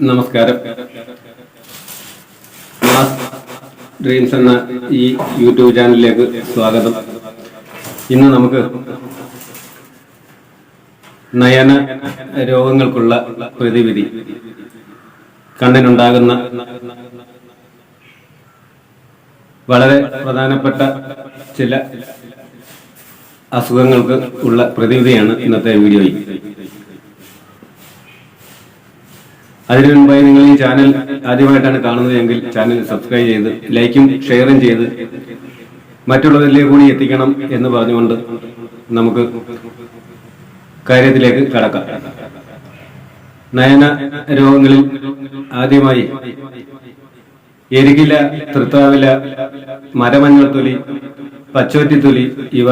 നമസ്കാരം. Mass dreams എന്ന ഈ യൂട്യൂബ് ചാനലിലേക്ക് സ്വാഗതം. ഇന്ന് നമുക്ക് നയന രോഗങ്ങൾക്കുള്ള പ്രതിവിധി. കണ്ണിനുണ്ടാകുന്ന വളരെ പ്രധാനപ്പെട്ട ചില അസുഖങ്ങൾക്ക് ഉള്ള പ്രതിവിധിയാണ് ഇന്നത്തെ വീഡിയോയിൽ അതിനു മുൻപായി നിങ്ങൾ ഈ ചാനൽ ആദ്യമായിട്ടാണ് കാണുന്നത് എങ്കിൽ ചാനൽ സബ്സ്ക്രൈബ് ചെയ്ത് ലൈക്കും ഷെയറും ചെയ്ത് മറ്റുള്ളവരിലേക്ക് കൂടി എത്തിക്കണം എന്ന് പറഞ്ഞുകൊണ്ട് നമുക്ക് കാര്യത്തിലേക്ക് കടക്കാം. നയന രോഗങ്ങളിൽ ആദ്യമായി എരികില തൃത്താവില മരമഞ്ഞൾ തൊലി പച്ചോറ്റിത്തൊലി ഇവ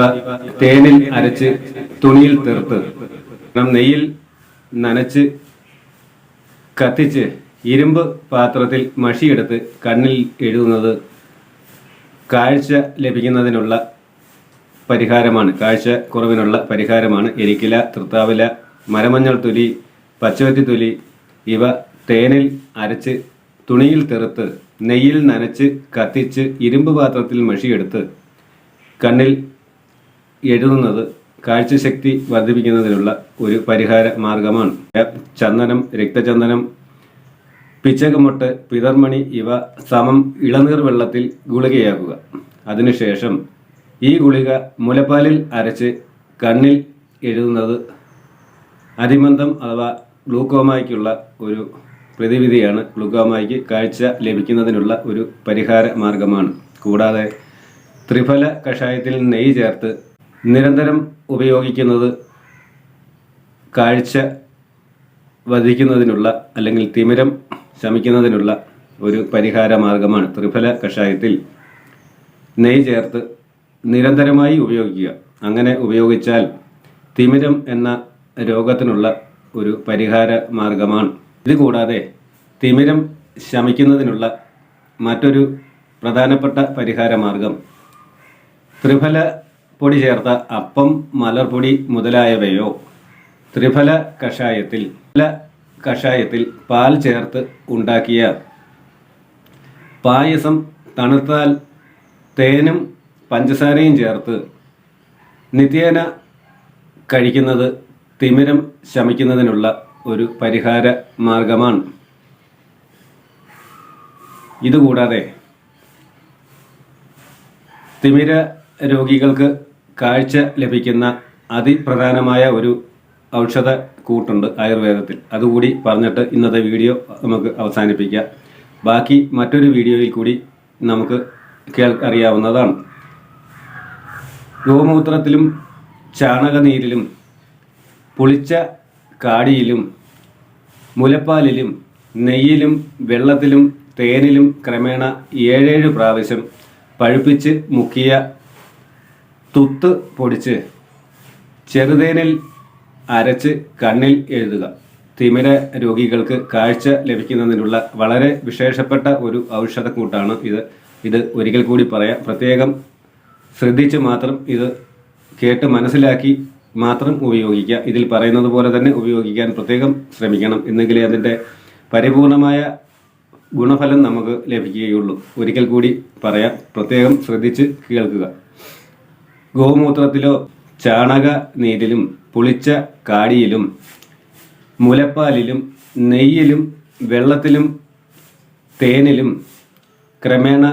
തേനിൽ അരച്ച് തുണിയിൽ തീർത്ത് നെയ്യിൽ നനച്ച് കത്തിച്ച് ഇരുമ്പ് പാത്രത്തിൽ മഷിയെടുത്ത് കണ്ണിൽ എഴുതുന്നത് കാഴ്ച ലഭിക്കുന്നതിനുള്ള പരിഹാരമാണ്. കാഴ്ച കുറവിനുള്ള പരിഹാരമാണ്. എരിക്കില തൃത്താവില മരമഞ്ഞൾ തൊലി പച്ചവറ്റി തൊലി ഇവ തേനിൽ അരച്ച് തുണിയിൽ തെറുത്ത് നെയ്യിൽ നനച്ച് കത്തിച്ച് ഇരുമ്പ് പാത്രത്തിൽ മഷിയെടുത്ത് കണ്ണിൽ എഴുതുന്നത് കാഴ്ചശക്തി വർദ്ധിപ്പിക്കുന്നതിനുള്ള ഒരു പരിഹാര മാർഗമാണ്. ചന്ദനം രക്തചന്ദനം പിച്ചകമുട്ട് പിതർമണി ഇവ സമം ഇളനീർ വെള്ളത്തിൽ ഗുളികയാക്കുക അതിനുശേഷം ഈ ഗുളിക മുലപ്പാലിൽ അരച്ച് കണ്ണിൽ എഴുതുന്നത് അതിമന്ദം അഥവാ ഗ്ലൂക്കോമായ്ക്കുള്ള ഒരു പ്രതിവിധിയാണ്. ഗ്ലൂക്കോമായ്ക്ക് കാഴ്ച ലഭിക്കുന്നതിനുള്ള ഒരു പരിഹാര മാർഗമാണ്. കൂടാതെ ത്രിഫല കഷായത്തിൽ നെയ്യ് ചേർത്ത് നിരന്തരം ഉപയോഗിക്കുന്നത് കാഴ്ച വധിക്കുന്നതിനുള്ള അല്ലെങ്കിൽ തിമിരം ശമിക്കുന്നതിനുള്ള ഒരു പരിഹാര മാർഗമാണ് ത്രിഫല കഷായത്തിൽ നെയ്യ് ചേർത്ത് നിരന്തരമായി ഉപയോഗിക്കുക. അങ്ങനെ ഉപയോഗിച്ചാൽ തിമിരം എന്ന രോഗത്തിനുള്ള ഒരു പരിഹാര മാർഗമാണ് ഇതുകൂടാതെ തിമിരം ശമിക്കുന്നതിനുള്ള മറ്റൊരു പ്രധാനപ്പെട്ട പരിഹാര മാർഗം ത്രിഫല പൊടി ചേർത്ത അപ്പം മലർപ്പൊടി മുതലായവയോ? ത്രിഫല കഷായത്തിൽ കഷായത്തിൽ പാൽ ചേർത്ത് ഉണ്ടാക്കിയ പായസം തണുത്താൽ തേനും പഞ്ചസാരയും ചേർത്ത് നിത്യേന കഴിക്കുന്നത് തിമിരം ശമിക്കുന്നതിനുള്ള ഒരു പരിഹാര മാർഗമാണ്. ഇതുകൂടാതെ തിമിര രോഗികൾക്ക് കാഴ്ച ലഭിക്കുന്ന അതിപ്രധാനമായ ഒരു ഔഷധ കൂട്ടുണ്ട് ആയുർവേദത്തിൽ. അതുകൂടി പറഞ്ഞിട്ട് ഇന്നത്തെ വീഡിയോ നമുക്ക് അവസാനിപ്പിക്കാം. ബാക്കി മറ്റൊരു വീഡിയോയിൽ കൂടി നമുക്ക് കേൾ അറിയാവുന്നതാണ്. ഗോമൂത്രത്തിലും ചാണകനീരിലും പുളിച്ച കാടിയിലും മുലപ്പാലിലും നെയ്യിലും വെള്ളത്തിലും തേനിലും ക്രമേണ ഏഴേഴ് പ്രാവശ്യം പഴുപ്പിച്ച് മുക്കിയ തുത്ത് പൊടിച്ച് ചെറുതേനിൽ അരച്ച് കണ്ണിൽ എഴുതുക. തിമിര രോഗികൾക്ക് കാഴ്ച ലഭിക്കുന്നതിനുള്ള വളരെ വിശേഷപ്പെട്ട ഒരു ഔഷധക്കൂട്ടാണ് ഇത്. ഇത് ഒരിക്കൽ കൂടി പറയാം. പ്രത്യേകം ശ്രദ്ധിച്ച് മാത്രം ഇത് കേട്ട് മനസ്സിലാക്കി മാത്രം ഉപയോഗിക്കുക. ഇതിൽ പറയുന്നത് പോലെ തന്നെ ഉപയോഗിക്കാൻ പ്രത്യേകം ശ്രമിക്കണം. എന്നെങ്കിലേ അതിന്റെ പരിപൂർണമായ ഗുണഫലം നമുക്ക് ലഭിക്കുകയുള്ളൂ. ഒരിക്കൽ കൂടി പറയാം. പ്രത്യേകം ശ്രദ്ധിച്ച് കേൾക്കുക. ഗോമൂത്രത്തിലോ ചാണക നീരിലും പുളിച്ച കാടിയിലും മുലപ്പാലിലും നെയ്യിലും വെള്ളത്തിലും തേനിലും ക്രമേണ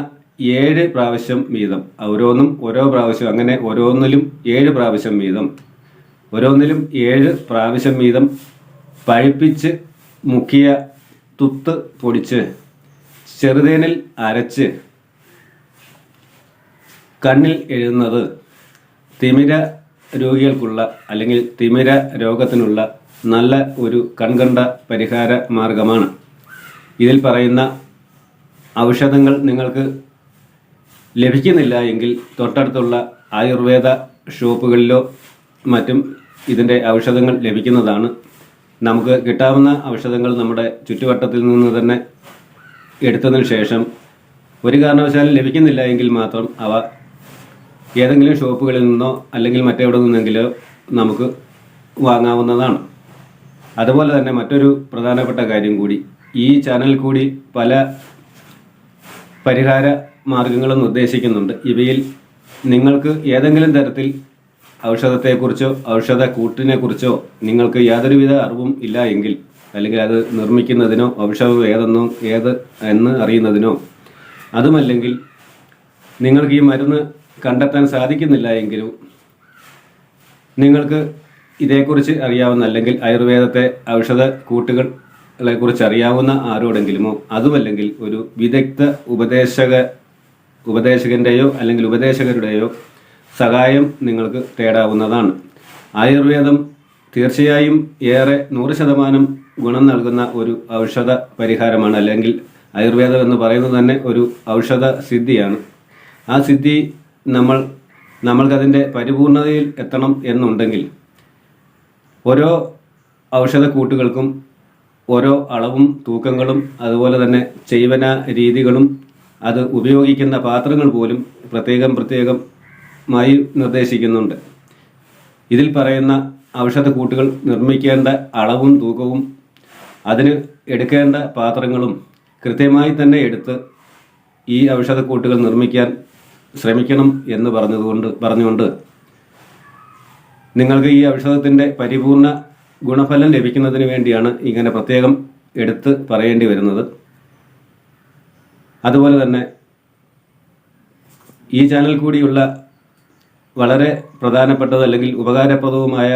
ഏഴ് പ്രാവശ്യം വീതം. ഓരോന്നും ഓരോ പ്രാവശ്യം അങ്ങനെ ഓരോന്നിലും ഏഴ് പ്രാവശ്യം വീതം. ഓരോന്നിലും ഏഴ് പ്രാവശ്യം വീതം പഴുപ്പിച്ച് മുക്കിയ തുത്ത് പൊടിച്ച് ചെറുതേനിൽ അരച്ച് കണ്ണിൽ എഴുതുന്നത് തിമിര രോഗികൾക്കുള്ള അല്ലെങ്കിൽ തിമിര രോഗത്തിനുള്ള നല്ല ഒരു കൺകണ്ട പരിഹാര മാർഗമാണ്. ഇതിൽ പറയുന്ന ഔഷധങ്ങൾ നിങ്ങൾക്ക് ലഭിക്കുന്നില്ല എങ്കിൽ തൊട്ടടുത്തുള്ള ആയുർവേദ ഷോപ്പുകളിലോ മറ്റും ഇതിന്റെ ഔഷധങ്ങൾ ലഭിക്കുന്നതാണ്. നമുക്ക് കിട്ടാവുന്ന ഔഷധങ്ങൾ നമ്മുടെ ചുറ്റുവട്ടത്തിൽ നിന്ന് തന്നെ എടുത്തതിന് ശേഷം ഒരു കാരണവശാലും ലഭിക്കുന്നില്ല എങ്കിൽ മാത്രം അവ ഏതെങ്കിലും ഷോപ്പുകളിൽ നിന്നോ അല്ലെങ്കിൽ മറ്റെവിടെ നിന്നെങ്കിലോ നമുക്ക് വാങ്ങാവുന്നതാണ്. അതുപോലെ തന്നെ മറ്റൊരു പ്രധാനപ്പെട്ട കാര്യം കൂടി ഈ ചാനൽ കൂടി പല പരിഹാര മാർഗങ്ങളും നിർദ്ദേശിക്കുന്നുണ്ട്. ഇവയിൽ നിങ്ങൾക്ക് ഏതെങ്കിലും തരത്തിൽ ഔഷധത്തെക്കുറിച്ചോ ഔഷധ കൂട്ടിനെക്കുറിച്ചോ നിങ്ങൾക്ക് യാതൊരുവിധ അറിവും ഇല്ല എങ്കിൽ അല്ലെങ്കിൽ അത് നിർമ്മിക്കുന്നതിനോ ഔഷധം ഏതെന്നോ ഏത് എന്ന് അറിയുന്നതിനോ അതുമല്ലെങ്കിൽ നിങ്ങൾക്ക് ഈ മരുന്ന് കണ്ടെത്താൻ സാധിക്കുന്നില്ല എങ്കിലും നിങ്ങൾക്ക് ഇതേക്കുറിച്ച് അറിയാവുന്ന അല്ലെങ്കിൽ ആയുർവേദത്തെ ഔഷധ കൂട്ടുകളെ കുറിച്ച് അറിയാവുന്ന ആരോടെങ്കിലുമോ അതുമല്ലെങ്കിൽ ഒരു വിദഗ്ധ ഉപദേശക ഉപദേശകന്റെയോ അല്ലെങ്കിൽ ഉപദേശകരുടെയോ സഹായം നിങ്ങൾക്ക് തേടാവുന്നതാണ്. ആയുർവേദം തീർച്ചയായും ഏറെ നൂറ് ശതമാനം ഗുണം നൽകുന്ന ഒരു ഔഷധ പരിഹാരമാണ് അല്ലെങ്കിൽ ആയുർവേദം എന്ന് പറയുന്നത് തന്നെ ഒരു ഔഷധ സിദ്ധിയാണ്. ആ സിദ്ധി നമ്മൾ നമ്മൾക്കതിന്റെ പരിപൂർണതയിൽ എത്തണം എന്നുണ്ടെങ്കിൽ ഓരോ ഔഷധ കൂട്ടുകൾക്കും ഓരോ അളവും തൂക്കങ്ങളും അതുപോലെ തന്നെ ചെയ്വന രീതികളും അത് ഉപയോഗിക്കുന്ന പാത്രങ്ങൾ പോലും പ്രത്യേകം പ്രത്യേകമായി നിർദ്ദേശിക്കുന്നുണ്ട്. ഇതിൽ പറയുന്ന ഔഷധ കൂട്ടുകൾ നിർമ്മിക്കേണ്ട അളവും തൂക്കവും അതിന് എടുക്കേണ്ട പാത്രങ്ങളും കൃത്യമായി തന്നെ എടുത്ത് ഈ ഔഷധ കൂട്ടുകൾ നിർമ്മിക്കാൻ ശ്രമിക്കണം എന്ന് പറഞ്ഞതുകൊണ്ട് പറഞ്ഞുകൊണ്ട് നിങ്ങൾക്ക് ഈ ഔഷധത്തിന്റെ പരിപൂർണ ഗുണഫലം ലഭിക്കുന്നതിന് വേണ്ടിയാണ് ഇങ്ങനെ പ്രത്യേകം എടുത്ത് പറയേണ്ടി വരുന്നത്. അതുപോലെ തന്നെ ഈ ചാനൽ കൂടിയുള്ള വളരെ പ്രധാനപ്പെട്ടത് അല്ലെങ്കിൽ ഉപകാരപ്രദവുമായ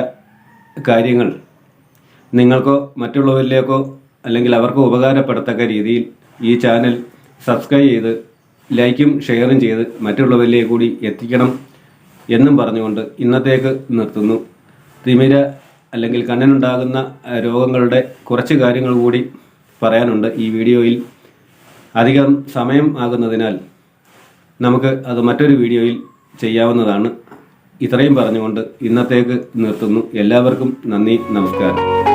കാര്യങ്ങൾ നിങ്ങൾക്കോ മറ്റുള്ളവരിലേക്കോ അല്ലെങ്കിൽ അവർക്ക് ഉപകാരപ്പെടത്തക്ക രീതിയിൽ ഈ ചാനൽ സബ്സ്ക്രൈബ് ചെയ്ത് ലൈക്കും ഷെയറും ചെയ്ത് മറ്റുള്ളവരിലേക്ക് കൂടി എത്തിക്കണം എന്നും പറഞ്ഞുകൊണ്ട് ഇന്നത്തേക്ക് നിർത്തുന്നു. തിമിര അല്ലെങ്കിൽ കണ്ണിനുണ്ടാകുന്ന രോഗങ്ങളുടെ കുറച്ച് കാര്യങ്ങൾ കൂടി പറയാനുണ്ട് ഈ വീഡിയോയിൽ. അധികം സമയം ആകുന്നതിനാൽ നമുക്ക് അത് മറ്റൊരു വീഡിയോയിൽ ചെയ്യാവുന്നതാണ്. ഇത്രയും പറഞ്ഞുകൊണ്ട് ഇന്നത്തേക്ക് നിർത്തുന്നു. എല്ലാവർക്കും നന്ദി നമസ്കാരം.